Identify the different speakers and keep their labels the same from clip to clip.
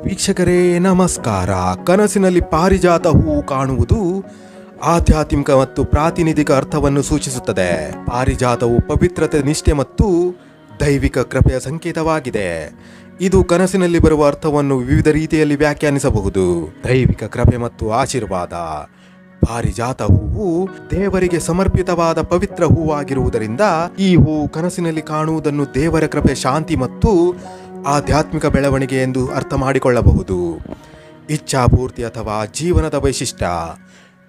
Speaker 1: ವೀಕ್ಷಕರೇ, ನಮಸ್ಕಾರ. ಕನಸಿನಲ್ಲಿ ಪಾರಿಜಾತ ಹೂವು ಕಾಣುವುದು ಆಧ್ಯಾತ್ಮಿಕ ಮತ್ತು ಪ್ರಾತಿನಿಧಿಕ ಅರ್ಥವನ್ನು ಸೂಚಿಸುತ್ತದೆ. ಪಾರಿಜಾತವು ಪವಿತ್ರತೆ, ನಿಷ್ಠೆ ಮತ್ತು ದೈವಿಕ ಕೃಪೆಯ ಸಂಕೇತವಾಗಿದೆ. ಇದು ಕನಸಿನಲ್ಲಿ ಬರುವ ಅರ್ಥವನ್ನು ವಿವಿಧ ರೀತಿಯಲ್ಲಿ ವ್ಯಾಖ್ಯಾನಿಸಬಹುದು. ದೈವಿಕ ಕೃಪೆ ಮತ್ತು ಆಶೀರ್ವಾದ. ಪಾರಿಜಾತ ಹೂವು ದೇವರಿಗೆ ಸಮರ್ಪಿತವಾದ ಪವಿತ್ರ ಹೂವಾಗಿರುವುದರಿಂದ ಈ ಹೂವು ಕನಸಿನಲ್ಲಿ ಕಾಣುವುದನ್ನು ದೇವರ ಕೃಪೆ, ಶಾಂತಿ ಮತ್ತು ಆಧ್ಯಾತ್ಮಿಕ ಬೆಳವಣಿಗೆ ಎಂದು ಅರ್ಥ ಮಾಡಿಕೊಳ್ಳಬಹುದು. ಇಚ್ಛಾಪೂರ್ತಿ ಅಥವಾ ಜೀವನದ ವೈಶಿಷ್ಟ್ಯ,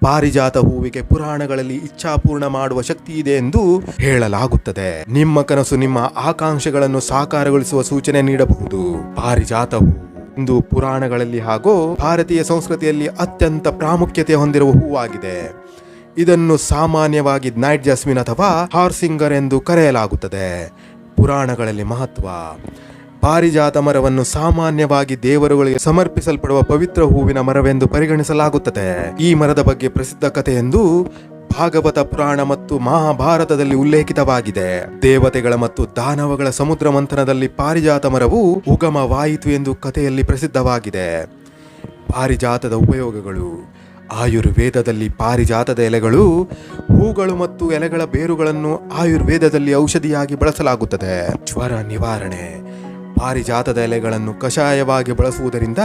Speaker 1: ಪಾರಿಜಾತ ಹೂವಿಗೆ ಪುರಾಣಗಳಲ್ಲಿ ಇಚ್ಛಾಪೂರ್ಣ ಮಾಡುವ ಶಕ್ತಿ ಇದೆ ಎಂದು ಹೇಳಲಾಗುತ್ತದೆ. ನಿಮ್ಮ ಕನಸು ನಿಮ್ಮ ಆಕಾಂಕ್ಷೆಗಳನ್ನು ಸಾಕಾರಗೊಳಿಸುವ ಸೂಚನೆ ನೀಡಬಹುದು. ಪಾರಿಜಾತ ಇಂದು ಪುರಾಣಗಳಲ್ಲಿ ಹಾಗೂ ಭಾರತೀಯ ಸಂಸ್ಕೃತಿಯಲ್ಲಿ ಅತ್ಯಂತ ಪ್ರಾಮುಖ್ಯತೆ ಹೊಂದಿರುವ ಹೂವಾಗಿದೆ. ಇದನ್ನು ಸಾಮಾನ್ಯವಾಗಿ ನೈಟ್ ಜಾಸ್ಮಿನ್ ಅಥವಾ ಹಾರ್ಸಿಂಗರ್ ಎಂದು ಕರೆಯಲಾಗುತ್ತದೆ. ಪುರಾಣಗಳಲ್ಲಿ ಮಹತ್ವ ಪಾರಿಜಾತ ಮರವನ್ನು ಸಾಮಾನ್ಯವಾಗಿ ದೇವರುಗಳಿಗೆ ಸಮರ್ಪಿಸಲ್ಪಡುವ ಪವಿತ್ರ ಹೂವಿನ ಮರವೆಂದು ಪರಿಗಣಿಸಲಾಗುತ್ತದೆ. ಈ ಮರದ ಬಗ್ಗೆ ಪ್ರಸಿದ್ಧ ಕಥೆಯೆಂದು ಭಾಗವತ ಪುರಾಣ ಮತ್ತು ಮಹಾಭಾರತದಲ್ಲಿ ಉಲ್ಲೇಖಿತವಾಗಿದೆ. ದೇವತೆಗಳ ಮತ್ತು ದಾನವಗಳ ಸಮುದ್ರ ಮಂಥನದಲ್ಲಿ ಪಾರಿಜಾತ ಮರವು ಉಗಮವಾಯಿತು ಎಂದು ಕಥೆಯಲ್ಲಿ ಪ್ರಸಿದ್ಧವಾಗಿದೆ. ಪಾರಿಜಾತದ ಉಪಯೋಗಗಳು. ಆಯುರ್ವೇದದಲ್ಲಿ ಪಾರಿಜಾತದ ಎಲೆಗಳು ಹೂಗಳು ಮತ್ತು ಎಲೆಗಳ ಬೇರುಗಳನ್ನು ಆಯುರ್ವೇದದಲ್ಲಿ ಔಷಧಿಯಾಗಿ ಬಳಸಲಾಗುತ್ತದೆ. ಜ್ವರ ನಿವಾರಣೆ. ಪಾರಿಜಾತದ ಎಲೆಗಳನ್ನು ಕಷಾಯವಾಗಿ ಬಳಸುವುದರಿಂದ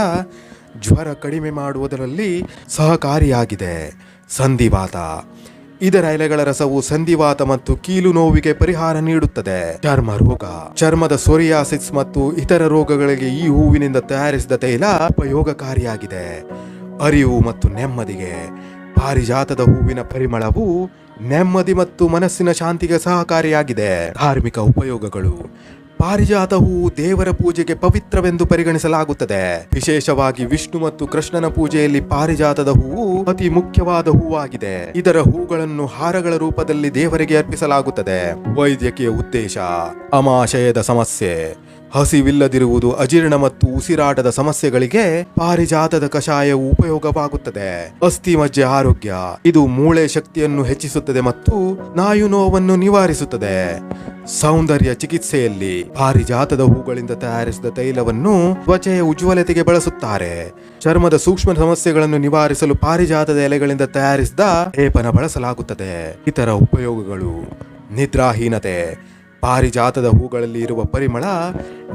Speaker 1: ಜ್ವರ ಕಡಿಮೆ ಮಾಡುವುದರಲ್ಲಿ ಸಹಕಾರಿಯಾಗಿದೆ. ಸಂಧಿವಾತ. ಇದರ ಎಲೆಗಳ ರಸವು ಸಂಧಿವಾತ ಮತ್ತು ಕೀಲು ನೋವಿಗೆ ಪರಿಹಾರ ನೀಡುತ್ತದೆ. ಚರ್ಮ ರೋಗ. ಚರ್ಮದ ಸೋರಿಯಾಸಿಸ್ ಮತ್ತು ಇತರ ರೋಗಗಳಿಗೆ ಈ ಹೂವಿನಿಂದ ತಯಾರಿಸಿದ ತೈಲ ಉಪಯೋಗಕಾರಿಯಾಗಿದೆ. ಅರಿವು ಮತ್ತು ನೆಮ್ಮದಿಗೆ. ಪಾರಿಜಾತದ ಹೂವಿನ ಪರಿಮಳವು ನೆಮ್ಮದಿ ಮತ್ತು ಮನಸ್ಸಿನ ಶಾಂತಿಗೆ ಸಹಕಾರಿಯಾಗಿದೆ. ಧಾರ್ಮಿಕ ಉಪಯೋಗಗಳು. ಪಾರಿಜಾತ ಹೂವು ದೇವರ ಪೂಜೆಗೆ ಪವಿತ್ರವೆಂದು ಪರಿಗಣಿಸಲಾಗುತ್ತದೆ. ವಿಶೇಷವಾಗಿ ವಿಷ್ಣು ಮತ್ತು ಕೃಷ್ಣನ ಪೂಜೆಯಲ್ಲಿ ಪಾರಿಜಾತದ ಹೂವು ಅತಿ ಮುಖ್ಯವಾದ ಹೂವಾಗಿದೆ. ಇದರ ಹೂಗಳನ್ನು ಹಾರಗಳ ರೂಪದಲ್ಲಿ ದೇವರಿಗೆ ಅರ್ಪಿಸಲಾಗುತ್ತದೆ. ವೈದ್ಯಕೀಯ ಉದ್ದೇಶ, ಅಮಾಶಯದ ಸಮಸ್ಯೆ ಹಸಿವಿಲ್ಲದಿರುವುದು ಅಜೀರ್ಣ ಮತ್ತು ಉಸಿರಾಟದ ಸಮಸ್ಯೆಗಳಿಗೆ ಪಾರಿಜಾತದ ಕಷಾಯವು ಉಪಯೋಗವಾಗುತ್ತದೆ. ಅಸ್ಥಿ ಮಜ್ಜೆ ಆರೋಗ್ಯ, ಇದು ಮೂಳೆ ಶಕ್ತಿಯನ್ನು ಹೆಚ್ಚಿಸುತ್ತದೆ ಮತ್ತು ನಾಯು ನೋವನ್ನು ನಿವಾರಿಸುತ್ತದೆ. ಸೌಂದರ್ಯ ಚಿಕಿತ್ಸೆಯಲ್ಲಿ ಪಾರಿಜಾತದ ಹೂಗಳಿಂದ ತಯಾರಿಸಿದ ತೈಲವನ್ನು ತ್ವಚೆಯ ಉಜ್ವಲತೆಗೆ ಬಳಸುತ್ತಾರೆ. ಚರ್ಮದ ಸೂಕ್ಷ್ಮ ಸಮಸ್ಯೆಗಳನ್ನು ನಿವಾರಿಸಲು ಪಾರಿಜಾತದ ಎಲೆಗಳಿಂದ ತಯಾರಿಸಿದ ಲೇಪನ ಬಳಸಲಾಗುತ್ತದೆ. ಇತರ ಉಪಯೋಗಗಳು. ನಿದ್ರಾಹೀನತೆ. ಪಾರಿಜಾತದ ಹೂಗಳಲ್ಲಿ ಇರುವ ಪರಿಮಳ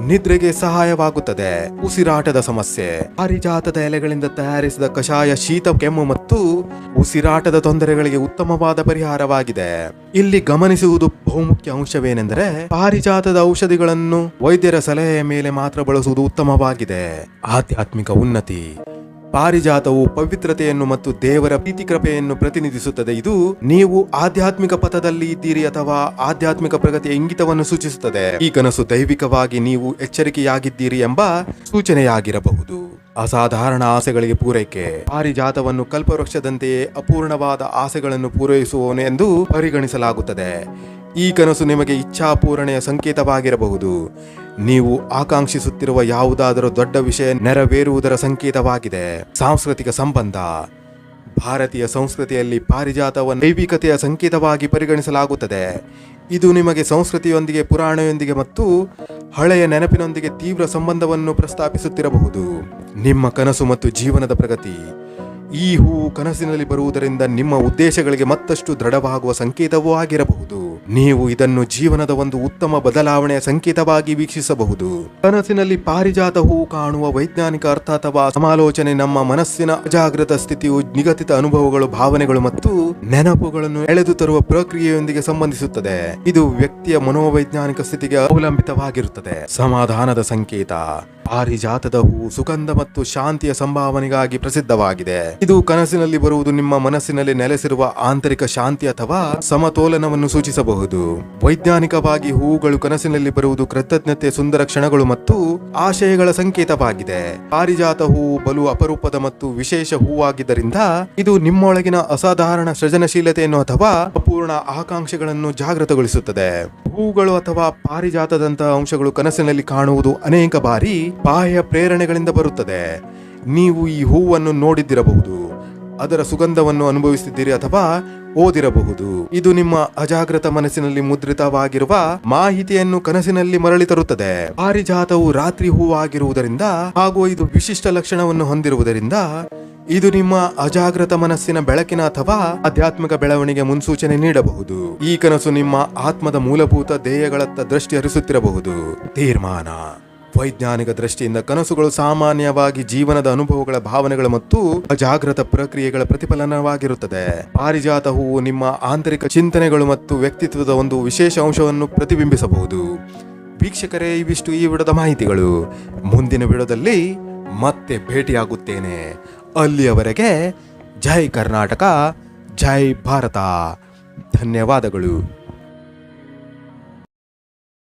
Speaker 1: ನಿದ್ರೆಗೆ ಸಹಾಯವಾಗುತ್ತದೆ. ಉಸಿರಾಟದ ಸಮಸ್ಯೆ. ಪಾರಿಜಾತದ ಎಲೆಗಳಿಂದ ತಯಾರಿಸಿದ ಕಷಾಯ, ಶೀತ, ಕೆಮ್ಮು ಮತ್ತು ಉಸಿರಾಟದ ತೊಂದರೆಗಳಿಗೆ ಉತ್ತಮವಾದ ಪರಿಹಾರವಾಗಿದೆ. ಇಲ್ಲಿ ಗಮನಿಸುವುದು ಬಹುಮುಖ್ಯ ಅಂಶವೇನೆಂದರೆ ಪಾರಿಜಾತದ ಔಷಧಿಗಳನ್ನು ವೈದ್ಯರ ಸಲಹೆಯ ಮೇಲೆ ಮಾತ್ರ ಬಳಸುವುದು ಉತ್ತಮವಾಗಿದೆ. ಆಧ್ಯಾತ್ಮಿಕ ಉನ್ನತಿ. ಪಾರಿಜಾತವು ಪವಿತ್ರತೆಯನ್ನು ಮತ್ತು ದೇವರ ಪ್ರೀತಿ ಕೃಪೆಯನ್ನು ಪ್ರತಿನಿಧಿಸುತ್ತದೆ. ಇದು ನೀವು ಆಧ್ಯಾತ್ಮಿಕ ಪಥದಲ್ಲಿ ಇದ್ದೀರಿ ಅಥವಾ ಆಧ್ಯಾತ್ಮಿಕ ಪ್ರಗತಿಯ ಇಂಗಿತವನ್ನು ಸೂಚಿಸುತ್ತದೆ. ಈ ಕನಸು ದೈವಿಕವಾಗಿ ನೀವು ಎಚ್ಚರಿಕೆಯಾಗಿದ್ದೀರಿ ಎಂಬ ಸೂಚನೆಯಾಗಿರಬಹುದು. ಅಸಾಧಾರಣ ಆಸೆಗಳಿಗೆ ಪೂರೈಕೆ. ಪಾರಿಜಾತವನ್ನು ಕಲ್ಪವೃಕ್ಷದಂತೆಯೇ ಅಪೂರ್ಣವಾದ ಆಸೆಗಳನ್ನು ಪೂರೈಸುವವನು ಎಂದು ಪರಿಗಣಿಸಲಾಗುತ್ತದೆ. ಈ ಕನಸು ನಿಮಗೆ ಇಚ್ಛಾಪೂರಣೆಯ ಸಂಕೇತವಾಗಿರಬಹುದು. ನೀವು ಆಕಾಂಕ್ಷಿಸುತ್ತಿರುವ ಯಾವುದಾದರೂ ದೊಡ್ಡ ವಿಷಯ ನೆರವೇರುವುದರ ಸಂಕೇತವಾಗಿದೆ. ಸಾಂಸ್ಕೃತಿಕ ಸಂಬಂಧ. ಭಾರತೀಯ ಸಂಸ್ಕೃತಿಯಲ್ಲಿ ಪಾರಿಜಾತವನ್ನು ದೈವಿಕತೆಯ ಸಂಕೇತವಾಗಿ ಪರಿಗಣಿಸಲಾಗುತ್ತದೆ. ಇದು ನಿಮಗೆ ಸಂಸ್ಕೃತಿಯೊಂದಿಗೆ, ಪುರಾಣೆಯೊಂದಿಗೆ ಮತ್ತು ಹಳೆಯ ನೆನಪಿನೊಂದಿಗೆ ತೀವ್ರ ಸಂಬಂಧವನ್ನು ಪ್ರಸ್ತಾಪಿಸುತ್ತಿರಬಹುದು. ನಿಮ್ಮ ಕನಸು ಮತ್ತು ಜೀವನದ ಪ್ರಗತಿ. ಈ ಹೂವು ಕನಸಿನಲ್ಲಿ ಬರುವುದರಿಂದ ನಿಮ್ಮ ಉದ್ದೇಶಗಳಿಗೆ ಮತ್ತಷ್ಟು ದೃಢವಾಗುವ ಸಂಕೇತವೂ ಆಗಿರಬಹುದು. ನೀವು ಇದನ್ನು ಜೀವನದ ಒಂದು ಉತ್ತಮ ಬದಲಾವಣೆಯ ಸಂಕೇತವಾಗಿ ವೀಕ್ಷಿಸಬಹುದು. ಕನಸಿನಲ್ಲಿ ಪಾರಿಜಾತ ಹೂವು ಕಾಣುವ ವೈಜ್ಞಾನಿಕ ಅರ್ಥ ಅಥವಾ ಸಮಾಲೋಚನೆ ನಮ್ಮ ಮನಸ್ಸಿನ ಅಜಾಗೃತ ಸ್ಥಿತಿಯು ನಿಗದಿತ ಅನುಭವಗಳು, ಭಾವನೆಗಳು ಮತ್ತು ನೆನಪುಗಳನ್ನು ಎಳೆದು ತರುವ ಪ್ರಕ್ರಿಯೆಯೊಂದಿಗೆ ಸಂಬಂಧಿಸುತ್ತದೆ. ಇದು ವ್ಯಕ್ತಿಯ ಮನೋವೈಜ್ಞಾನಿಕ ಸ್ಥಿತಿಗೆ ಅವಲಂಬಿತವಾಗಿರುತ್ತದೆ. ಸಮಾಧಾನದ ಸಂಕೇತ ಪಾರಿಜಾತದ ಹೂವು ಸುಗಂಧ ಮತ್ತು ಶಾಂತಿಯ ಸಂಭಾವನೆಗಾಗಿ ಪ್ರಸಿದ್ಧವಾಗಿದೆ. ಇದು ಕನಸಿನಲ್ಲಿ ಬರುವುದು ನಿಮ್ಮ ಮನಸ್ಸಿನಲ್ಲಿ ನೆಲೆಸಿರುವ ಆಂತರಿಕ ಶಾಂತಿ ಅಥವಾ ಸಮತೋಲನವನ್ನು ಸೂಚಿಸಬಹುದು. ವೈಜ್ಞಾನಿಕವಾಗಿ ಹೂವುಗಳು ಕನಸಿನಲ್ಲಿ ಬರುವುದು ಕೃತಜ್ಞತೆ, ಸುಂದರ ಕ್ಷಣಗಳು ಮತ್ತು ಆಶಯಗಳ ಸಂಕೇತವಾಗಿದೆ. ಪಾರಿಜಾತ ಹೂವು ಬಲು ಅಪರೂಪದ ಮತ್ತು ವಿಶೇಷ ಹೂವಾಗಿದ್ದರಿಂದ ಇದು ನಿಮ್ಮೊಳಗಿನ ಅಸಾಧಾರಣ ಸೃಜನಶೀಲತೆಯನ್ನು ಅಥವಾ ಅಪೂರ್ಣ ಆಕಾಂಕ್ಷೆಗಳನ್ನು ಜಾಗೃತಗೊಳಿಸುತ್ತದೆ. ಹೂಗಳು ಅಥವಾ ಪಾರಿಜಾತದಂತಹ ಅಂಶಗಳು ಕನಸಿನಲ್ಲಿ ಕಾಣುವುದು ಅನೇಕ ಬಾರಿ ಬಾಹ್ಯ ಪ್ರೇರಣೆಗಳಿಂದ ಬರುತ್ತದೆ. ನೀವು ಈ ಹೂವನ್ನು ನೋಡಿದ್ದಿರಬಹುದು. ಅದರ ಸುಗಂಧವನ್ನು ಅನುಭವಿಸಿದ್ದೀರಿ ಅಥವಾ ಓದಿರಬಹುದು. ಇದು ನಿಮ್ಮ ಅಜಾಗೃತ ಮನಸ್ಸಿನಲ್ಲಿ ಮುದ್ರಿತವಾಗಿರುವ ಮಾಹಿತಿಯನ್ನು ಕನಸಿನಲ್ಲಿ ಮರಳಿ ತರುತ್ತದೆ. ಪಾರಿಜಾತವು ರಾತ್ರಿ ಹೂವಾಗಿರುವುದರಿಂದ ಹಾಗೂ ಇದು ವಿಶಿಷ್ಟ ಲಕ್ಷಣವನ್ನು ಹೊಂದಿರುವುದರಿಂದ ಇದು ನಿಮ್ಮ ಅಜಾಗೃತ ಮನಸ್ಸಿನ ಬೆಳಕಿನ ಅಥವಾ ಆಧ್ಯಾತ್ಮಿಕ ಬೆಳವಣಿಗೆ ಮುನ್ಸೂಚನೆ ನೀಡಬಹುದು. ಈ ಕನಸು ನಿಮ್ಮ ಆತ್ಮದ ಮೂಲಭೂತ ಧ್ಯೇಯಗಳತ್ತ ದೃಷ್ಟಿ ಹರಿಸುತ್ತಿರಬಹುದು. ತೀರ್ಮಾನ. ವೈಜ್ಞಾನಿಕ ದೃಷ್ಟಿಯಿಂದ ಕನಸುಗಳು ಸಾಮಾನ್ಯವಾಗಿ ಜೀವನದ ಅನುಭವಗಳ ಭಾವನೆಗಳ ಮತ್ತು ಅಜಾಗೃತ ಪ್ರಕ್ರಿಯೆಗಳ ಪ್ರತಿಫಲನವಾಗಿರುತ್ತದೆ. ಪಾರಿಜಾತ ಹೂವು ನಿಮ್ಮ ಆಂತರಿಕ ಚಿಂತನೆಗಳು ಮತ್ತು ವ್ಯಕ್ತಿತ್ವದ ಒಂದು ವಿಶೇಷ ಅಂಶವನ್ನು ಪ್ರತಿಬಿಂಬಿಸಬಹುದು. ವೀಕ್ಷಕರೇ, ಇವಿಷ್ಟು ಈ ವಿಡದ ಮಾಹಿತಿಗಳು. ಮುಂದಿನ ವಿಡದಲ್ಲಿ ಮತ್ತೆ ಭೇಟಿಯಾಗುತ್ತೇನೆ. ಅಲ್ಲಿಯವರೆಗೆ ಜೈ ಕರ್ನಾಟಕ, ಜೈ ಭಾರತ. ಧನ್ಯವಾದಗಳು.